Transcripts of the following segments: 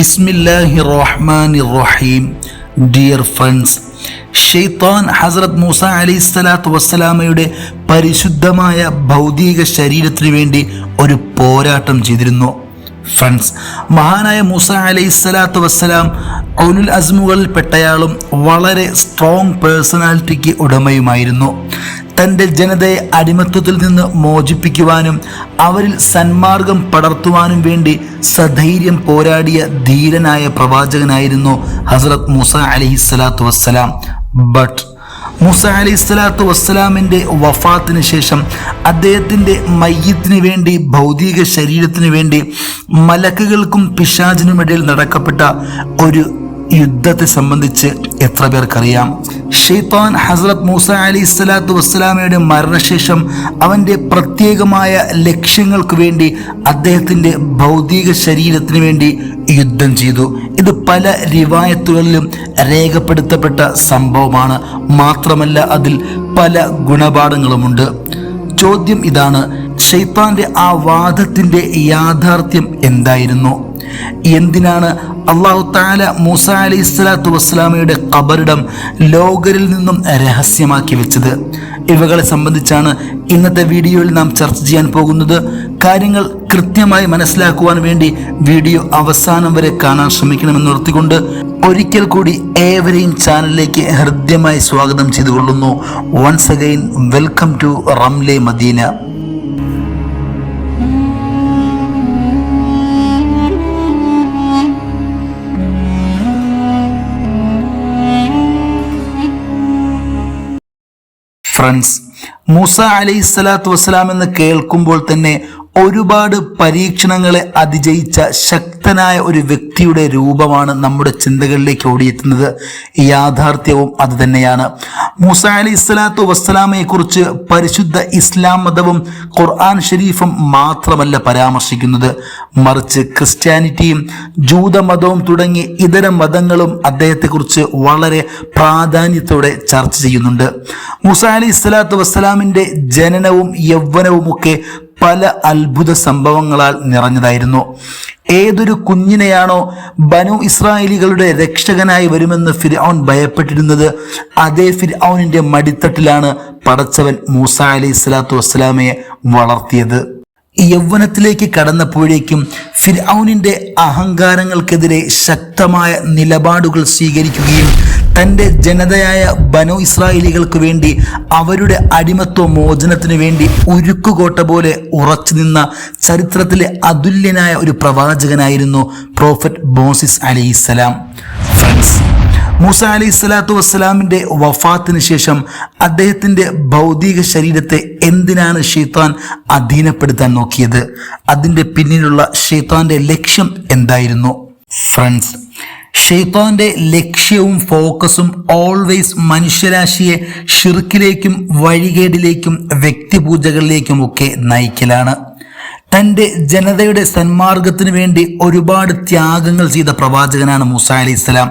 ബിസ്മില്ലാഹി റഹ്മാൻ റഹീം dear friends ഷെയ്ത്താൻ ഹസ്രത് മൂസ അലി സ്വലാത്തു വസ്സലാമയുടെ പരിശുദ്ധമായ ഭൗതിക ശരീരത്തിനു വേണ്ടി ഒരു പോരാട്ടം ചെയ്തിരുന്നു. ഫ്രണ്ട്സ് മഹാനായ മൂസ അലൈഹി സ്വലാത്തു വസ്സലാം ഔലുൽ അസ്മുകളിൽ പെട്ടയാളും വളരെ സ്ട്രോങ് പേഴ്സണാലിറ്റിക്ക് ഉടമയുമായിരുന്നു. തന്റെ ജനതയെ അടിമത്വത്തിൽ നിന്ന് മോചിപ്പിക്കുവാനും അവരിൽ സന്മാർഗം പടർത്തുവാനും വേണ്ടി സധൈര്യം പോരാടിയ ധീരനായ പ്രവാചകനായിരുന്നു ഹസ്രത് മുസ അലഹി സ്വലാത്തു വസ്സലാം. ബട്ട് മുസ അലി സ്വലാത്തു വസ്സലാമിന്റെ വഫാത്തിന് ശേഷം അദ്ദേഹത്തിന്റെ മയ്യത്തിന് വേണ്ടി ഭൗതിക ശരീരത്തിന് വേണ്ടി മലക്കുകൾക്കും പിശാചിനുമിടയിൽ നടക്കപ്പെട്ട ഒരു യുദ്ധത്തെ സംബന്ധിച്ച് എത്ര പേർക്കറിയാം? ഷെയ്ത്താൻ ഹസ്രത് മൂസ അലി സ്വലാത്തു വസ്സലാമയുടെ മരണശേഷം അവന്റെ പ്രത്യേകമായ ലക്ഷ്യങ്ങൾക്ക് വേണ്ടി അദ്ദേഹത്തിന്റെ ഭൗതിക ശരീരത്തിന് വേണ്ടി യുദ്ധം ചെയ്തു. ഇത് പല റിവായത്തുകളിലും രേഖപ്പെടുത്തപ്പെട്ട സംഭവമാണ്. മാത്രമല്ല അതിൽ പല ഗുണപാഠങ്ങളുമുണ്ട്. ചോദ്യം ഇതാണ് ഷെയ്ത്താന്റെ ആ വാദത്തിന്റെ യാഥാർത്ഥ്യം എന്തായിരുന്നു? എന്തിനാണ് അള്ളാഹു താല മൂസ അലി ഇസ്ലാത്തു വസ്സലാമയുടെ കബറിടം ലോകരിൽ നിന്നും രഹസ്യമാക്കി വെച്ചത്? ഇവകളെ സംബന്ധിച്ചാണ് ഇന്നത്തെ വീഡിയോയിൽ നാം ചർച്ച ചെയ്യാൻ പോകുന്നത്. കാര്യങ്ങൾ കൃത്യമായി മനസ്സിലാക്കുവാൻ വേണ്ടി വീഡിയോ അവസാനം വരെ കാണാൻ ശ്രമിക്കണമെന്ന് നിർത്തിക്കൊണ്ട് ഒരിക്കൽ കൂടി ഏവരെയും ചാനലിലേക്ക് ഹൃദ്യമായി സ്വാഗതം ചെയ്തുകൊള്ളുന്നു. Once again welcome to Ramle Madina friends. Musa അലൈഹി സ്വലാത്തു വസ്സലാം എന്ന് കേൾക്കുമ്പോൾ തന്നെ ഒരുപാട് പരീക്ഷണങ്ങളെ അതിജയിച്ച ശക്തനായ ഒരു വ്യക്തിയുടെ രൂപമാണ് നമ്മുടെ ചിന്തകളിലേക്ക് ഓടിയെത്തുന്നത്. യാഥാർത്ഥ്യവും അത് തന്നെയാണ്. മൂസ അലി ഇസ്ലാത്തു വസ്സലാമയെ കുറിച്ച് പരിശുദ്ധ ഇസ്ലാം മതവും ഖുർആൻ ഷരീഫും മാത്രമല്ല പരാമർശിക്കുന്നത്. മറിച്ച് ക്രിസ്ത്യാനിറ്റിയും ജൂതമതവും തുടങ്ങി ഇതര മതങ്ങളും അദ്ദേഹത്തെക്കുറിച്ച് വളരെ പ്രാധാന്യത്തോടെ ചർച്ച ചെയ്യുന്നുണ്ട്. മൂസ അലി ഇസ്ലാത്തു വസ്സലാമിന്റെ ജനനവും യൗവനവും ഒക്കെ പല അത്ഭുത സംഭവങ്ങളാൽ നിറഞ്ഞതായിരുന്നു. ഏതൊരു കുഞ്ഞിനെയാണോ ബനു ഇസ്രായേലികളുടെ രക്ഷകനായി വരുമെന്ന് ഫിർഔൻ ഭയപ്പെട്ടിരുന്നത് അതേ ഫിർഔനിന്റെ മടിത്തട്ടിലാണ് പടച്ചവൻ മൂസ അലി സ്വലാത്തു വസ്സലാമയെ വളർത്തിയത്. യൗവനത്തിലേക്ക് കടന്നപ്പോഴേക്കും ഫിർഔനിന്റെ അഹങ്കാരങ്ങൾക്കെതിരെ ശക്തമായ നിലപാടുകൾ സ്വീകരിക്കുകയും തന്റെ ജനതയായ ബനോ ഇസ്രായേലികൾക്ക് വേണ്ടി അവരുടെ അടിമത്വ മോചനത്തിനു വേണ്ടി ഉരുക്കുകോട്ട പോലെ ഉറച്ചു നിന്ന ചരിത്രത്തിലെ അതുല്യനായ ഒരു പ്രവാചകനായിരുന്നു പ്രോഫറ്റ് ബോസിസ് അലിസ്സലാം ഫ്രണ്ട്സ് മൂസ അലി സ്വലാത്തു വസ്സലാമിന്റെ വഫാത്തിന് ശേഷം അദ്ദേഹത്തിന്റെ ഭൗതിക ശരീരത്തെ എന്തിനാണ് ഷെയ്ത്താൻ അധീനപ്പെടുത്താൻ നോക്കിയത്? അതിന്റെ പിന്നിലുള്ള ഷെയ്ത്താന്റെ ലക്ഷ്യം എന്തായിരുന്നു? ഫ്രണ്ട്സ് ഷെയ്ത്താന്റെ ലക്ഷ്യവും ഫോക്കസും ഓൾവേസ് മനുഷ്യരാശിയെ ഷിർക്കിലേക്കും വഴികേടിലേക്കും വ്യക്തിപൂജകളിലേക്കുമൊക്കെ നയിക്കലാണ്. തന്റെ ജനതയുടെ സന്മാർഗത്തിന് വേണ്ടി ഒരുപാട് ത്യാഗങ്ങൾ ചെയ്ത പ്രവാചകനാണ് മൂസ അലി ഇസ്ലാം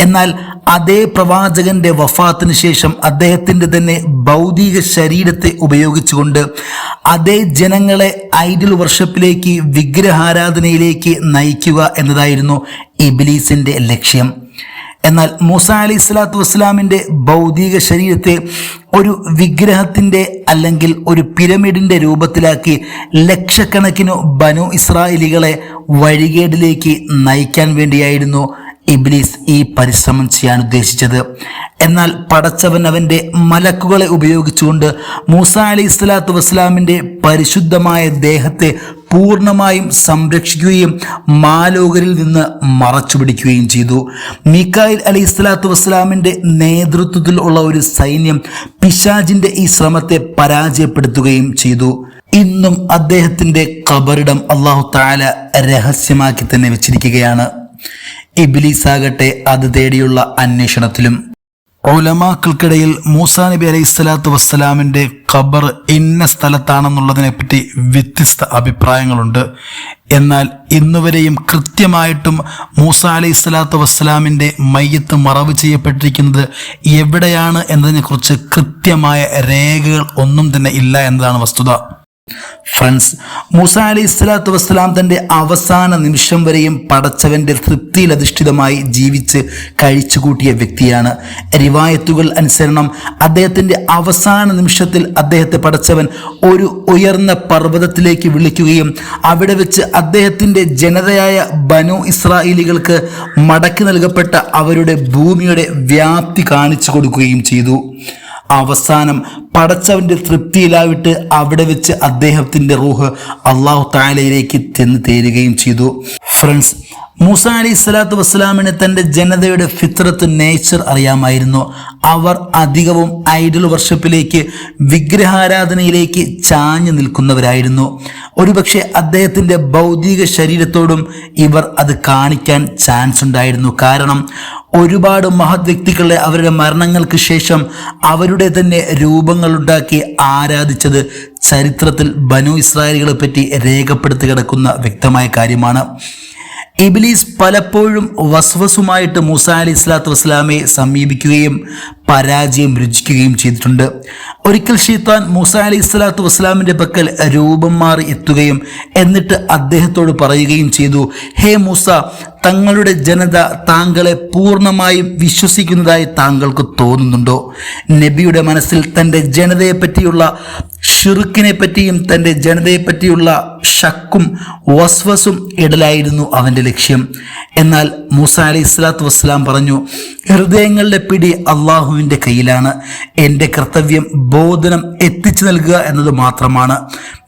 എന്നാൽ അതേ പ്രവാചകന്റെ വഫാത്തിന് ശേഷം അദ്ദേഹത്തിന്റെ തന്നെ ഭൗതിക ശരീരത്തെ ഉപയോഗിച്ചുകൊണ്ട് അതേ ജനങ്ങളെ ഐഡിൽ വർഷപ്പിലേക്ക് വിഗ്രഹാരാധനയിലേക്ക് നയിക്കുക എന്നതായിരുന്നു ഇബിലീസിന്റെ ലക്ഷ്യം. എന്നാൽ മൂസ അലി സ്വലാത്തു വസ്സലാമിന്റെ ഭൗതിക ശരീരത്തെ ഒരു വിഗ്രഹത്തിന്റെ അല്ലെങ്കിൽ ഒരു പിരമിഡിന്റെ രൂപത്തിലാക്കി ലക്ഷക്കണക്കിനു ബനു ഇസ്രായേലികളെ വഴികേടിലേക്ക് നയിക്കാൻ വേണ്ടിയായിരുന്നു ഇബ്ലീസ് ഈ പരിശ്രമം ചെയ്യാൻ ഉദ്ദേശിച്ചത്. എന്നാൽ പടച്ചവൻ അവന്റെ മലക്കുകളെ ഉപയോഗിച്ചുകൊണ്ട് മൂസ അലി ഇസ്ലാത്തു വസ്സലാമിന്റെ പരിശുദ്ധമായ ദേഹത്തെ പൂർണമായും സംരക്ഷിക്കുകയും മാലോകരിൽ നിന്ന് മറച്ചു പിടിക്കുകയും ചെയ്തു. മിക്കായിൽ അലി ഇസ്ലാത്തു വസ്സലാമിന്റെ നേതൃത്വത്തിൽ ഉള്ള ഒരു സൈന്യം പിശാജിന്റെ ഈ ശ്രമത്തെ പരാജയപ്പെടുത്തുകയും ചെയ്തു. ഇന്നും അദ്ദേഹത്തിന്റെ കബറിടം അള്ളാഹു താല രഹസ്യമാക്കി തന്നെ വെച്ചിരിക്കുകയാണ്. ഇബിലീസ് ആകട്ടെ അത് തേടിയുള്ള അന്വേഷണത്തിലും. ഒലമാക്കൾക്കിടയിൽ മൂസാ നബി അലൈഹി സ്വലാത്തു വസ്സലാമിന്റെ ഖബർ ഇന്ന സ്ഥലത്താണെന്നുള്ളതിനെ പറ്റി വ്യത്യസ്ത അഭിപ്രായങ്ങളുണ്ട്. എന്നാൽ ഇന്നുവരെയും കൃത്യമായിട്ടും മൂസ അലൈഹി സ്വലാത്തു വസ്സലാമിന്റെ മയ്യത്ത് മറവ് ചെയ്യപ്പെട്ടിരിക്കുന്നത് എവിടെയാണ് എന്നതിനെക്കുറിച്ച് കൃത്യമായ രേഖകൾ ഒന്നും തന്നെ ഇല്ല എന്നതാണ് വസ്തുത. ഫ്രണ്ട്സ് മൂസ അലി ഇസ്ലാത്തു വസ്സലാം തന്റെ അവസാന നിമിഷം വരെയും പടച്ചവന്റെ തൃപ്തിയിൽ അധിഷ്ഠിതമായി ജീവിച്ച് കഴിച്ചുകൂട്ടിയ വ്യക്തിയാണ്. റിവായത്തുകൾ അനുസരണം അദ്ദേഹത്തിന്റെ അവസാന നിമിഷത്തിൽ അദ്ദേഹത്തെ പടച്ചവൻ ഒരു ഉയർന്ന പർവതത്തിലേക്ക് വിളിക്കുകയും അവിടെ വെച്ച് അദ്ദേഹത്തിന്റെ ജനതയായ ബനു ഇസ്രായേലികൾക്ക് മടക്കി നൽകപ്പെട്ട അവരുടെ ഭൂമിയുടെ വ്യാപ്തി കാണിച്ചു കൊടുക്കുകയും ചെയ്തു. അവസാനം പടച്ചവന്റെ തൃപ്തിയിലാവിട്ട് അവിടെ വെച്ച് അദ്ദേഹത്തിന്റെ റൂഹ് അള്ളാഹു താലയിലേക്ക് ചെന്ന് തേരുകയും ചെയ്തു. ഫ്രണ്ട്സ് മൂസ അലി സ്വലാത്തു വസ്സലാമിന് തന്റെ ജനതയുടെ ഫിത്രത്ത് നേച്ചർ അറിയാമായിരുന്നു. അവർ അധികവും ഐഡൽ വർഷപ്പിലേക്ക് വിഗ്രഹാരാധനയിലേക്ക് ചാഞ്ഞു നിൽക്കുന്നവരായിരുന്നു. ഒരുപക്ഷെ അദ്ദേഹത്തിന്റെ ഭൗതിക ശരീരത്തോടും ഇവർ അത് കാണിക്കാൻ ചാൻസ് ഉണ്ടായിരുന്നു. കാരണം ഒരുപാട് മഹത് വ്യക്തികളെ അവരുടെ മരണങ്ങൾക്ക് ശേഷം അവരുടെ തന്നെ രൂപങ്ങളുണ്ടാക്കി ആരാധിച്ചത് ചരിത്രത്തിൽ ബനു ഇസ്രായേലുകളെ പറ്റി രേഖപ്പെടുത്തി കിടക്കുന്ന വ്യക്തമായ കാര്യമാണ്. ഇബിലീസ് പലപ്പോഴും വസ്വസുമായിട്ട് മൂസ അലി ഇസ്ലാത്തു വസ്സലാമെ സമീപിക്കുകയും പരാജയം രുചിക്കുകയും ചെയ്തിട്ടുണ്ട്. ഒരിക്കൽ ഷീത്താൻ മൂസ അലി ഇസ്ലാത്തു വസ്സലാമിന്റെ പക്കൽ രൂപം മാറി എത്തുകയും എന്നിട്ട് അദ്ദേഹത്തോട് പറയുകയും ചെയ്തു ഹേ മൂസ തങ്ങളുടെ ജനത താങ്കളെ പൂർണമായും വിശ്വസിക്കുന്നതായി താങ്കൾക്ക് തോന്നുന്നുണ്ടോ? നബിയുടെ മനസ്സിൽ തന്റെ ജനതയെ പറ്റിയുള്ള ഷിറുക്കിനെ പറ്റിയും തന്റെ ജനതയെപ്പറ്റിയുള്ള ഷക്കും വസ്വസും ഇടലായിരുന്നു അവന്റെ ലക്ഷ്യം. എന്നാൽ മൂസ അലി ഇസ്ലാത്തു വസ്സലാം പറഞ്ഞു ഹൃദയങ്ങളുടെ പിടി അള്ളാഹുവിന്റെ കയ്യിലാണ്. എന്റെ കർത്തവ്യം ബോധനം എത്തിച്ചു നൽകുക എന്നത് മാത്രമാണ്.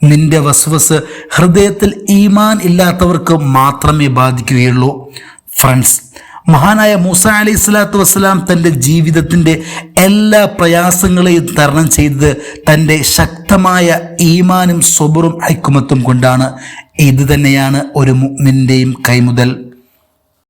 നിന്റെ വസ്വസ് ഹൃദയത്തിൽ ഈമാൻ ഇല്ലാത്തവർക്ക് മാത്രമേ ബാധിക്കുകയുള്ളൂ. ഫ്രണ്ട്സ് മഹാനായ മൂസ അലി സ്വലാത്തു വസ്സലാം തന്റെ ജീവിതത്തിന്റെ എല്ലാ പ്രയാസങ്ങളെയും തരണം ചെയ്തത് തന്റെ ശക്തമായ ഈമാനും സ്വബറും ഐക്കുമത്തും കൊണ്ടാണ്. ഇത് തന്നെയാണ് ഒരു മുഗ്മിന്റെയും കൈമുതൽ.